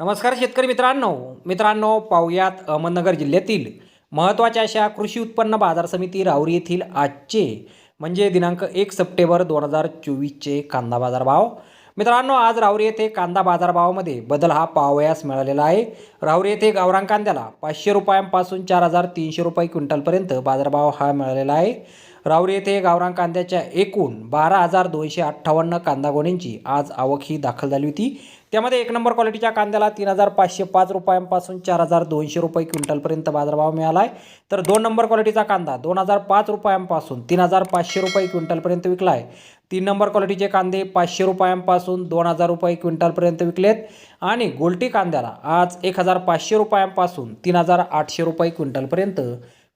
नमस्कार शेतकरी मित्रांनो. मित्रांनो पाहुयात अहमदनगर जिल्ह्यातील महत्त्वाच्या अशा कृषी उत्पन्न बाजार समिती राहुरी येथील आजचे म्हणजे दिनांक एक सप्टेंबर दोन हजार चोवीसचे कांदा बाजार भाव मित्रांनो आज राहुरी येथे कांदा बाजारभावामध्ये बदल हा पाहावयास मिळालेला आहे. राहुरी येथे गावरान कांद्याला पाचशे रुपयांपासून चार हजार तीनशे रुपये क्विंटलपर्यंत बाजारभाव हा मिळालेला आहे. राहुरी येथे गावरान कांद्याच्या एकूण बारा हजार दोनशे अठ्ठावन्न कांदा गोणींची आज आवक ही दाखल झाली होती. त्यामध्ये एक नंबर क्वालिटीच्या कांद्याला तीन हजार पाचशे पाच रुपयांपासून चार हजार दोनशे रुपये क्विंटलपर्यंत बाजारभाव मिळाला आहे तर दोन नंबर क्वालिटीचा कांदा दोन हजार पाच रुपयांपासून तीन हजार पाचशे रुपये क्विंटलपर्यंत विकला आहे तीन नंबर क्वालिटीचे कांदे पाचशे रुपयांपासून दोन हजार रुपये क्विंटलपर्यंत विकलेत. आणि गोल्टी कांद्याला आज एक हजार पाचशे रुपयांपासून तीन हजार आठशे रुपये क्विंटलपर्यंत